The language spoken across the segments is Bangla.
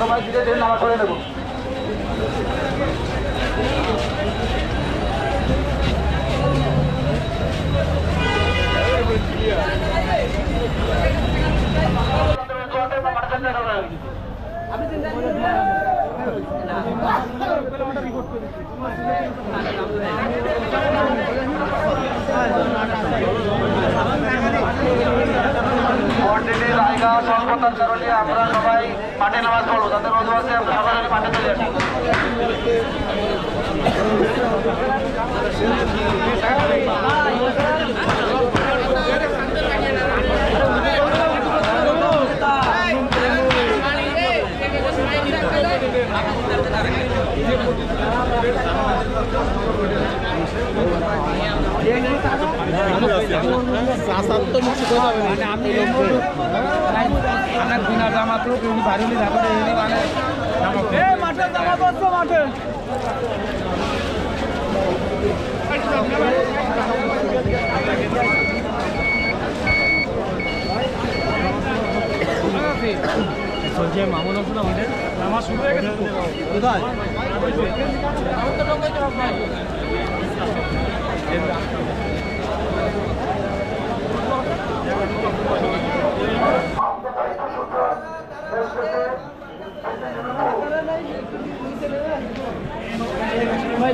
সবাই ধীরে ধীরে নামাজ পড়ে নেব মসজিদে স্বল্পতার কারণে আমরা সবাই মাঠে নামাজ পড়ব। যাদের রোজু আছে আমরা সবাই মাঠে চলে আসি মানে বিনা জামা তো এমনি ভারুলি ধাপড়ে এমনি মানে মাঠে জামা করছ মাঠে? চলছে মামুন আছে না আমাদের? আমার শুরু হয়ে গেছে কোথায়?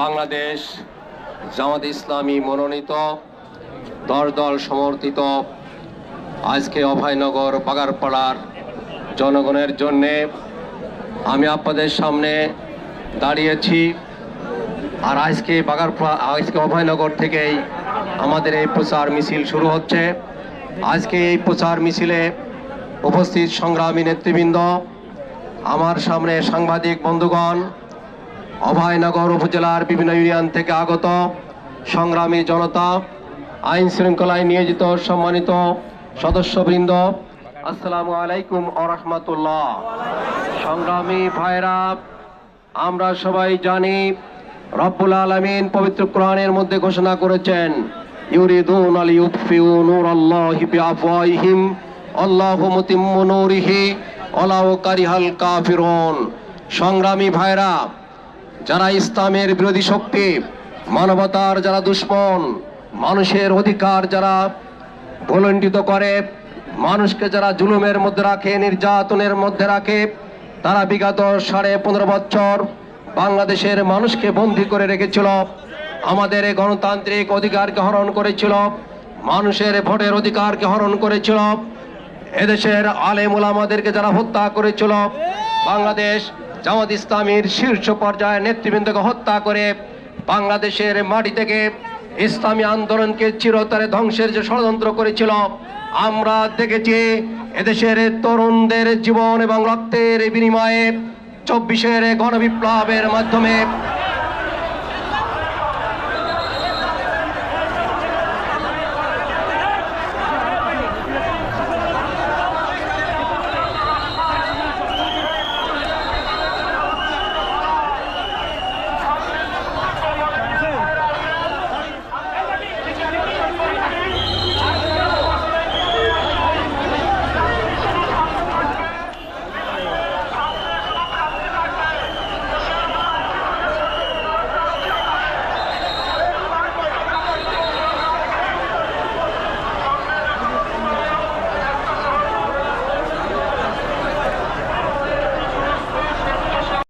বাংলাদেশ জামাত ইসলামী মনোনীত দল সমর্থিত, আজকে অভয়নগর বাগারপাড়ার জনগণের জন্যে আমি আপনাদের সামনে দাঁড়িয়েছি। আর আজকে বাগারপাড়া, আজকে অভয়নগর থেকেই আমাদের এই প্রচার মিছিল শুরু হচ্ছে। আজকে এই প্রচার মিছিলে উপস্থিত সংগ্রামী নেতৃবৃন্দ, আমার সামনে সাংবাদিক বন্ধুগণ অভয়নগর উপজেলার বিভিন্ন ইউনিয়ন থেকে আগত সংগ্রামী জনতা, আইন শৃঙ্খলায় নিয়োজিত সম্মানিত সদস্যবৃন্দ, আসসালামু আলাইকুম আরহামতুল্লাহ সংগ্রামী ভাইরা আমরা সবাই জানি রব্বুল আলামিন পবিত্র কোরআনের মধ্যে ঘোষণা করেছেন, ইউরিদুন সংগ্রামী ভাইরা যারা ইসলামের বিরোধী শক্তি, মানবতার যারা দুশ্মন, মানুষের অধিকার যারা ভলণ্ডিত করে, মানুষকে যারা জুলুমের মধ্যে রাখে, নির্যাতনের মধ্যে রাখে, তারা বিগত সাড়ে পনেরো বছর বাংলাদেশের মানুষকে বন্দী করে রেখেছিল, আমাদের গণতান্ত্রিক অধিকারকে হরণ করেছিল, মানুষের ভোটের অধিকারকে হরণ করেছিল, এদেশের আলেম ওলামাদেরকে যারা হত্যা করেছিল, বাংলাদেশ জামাত ইসলামীর শীর্ষ পর্যায়ের নেতৃবৃন্দকে হত্যা করে বাংলাদেশের মাটি থেকে ইসলামী আন্দোলনকে চিরতরে ধ্বংসের যে ষড়যন্ত্র করেছিল, আমরা দেখেছি এদেশের তরুণদের জীবন এবং রক্তের বিনিময়ে চব্বিশের গণবিপ্লবের মাধ্যমে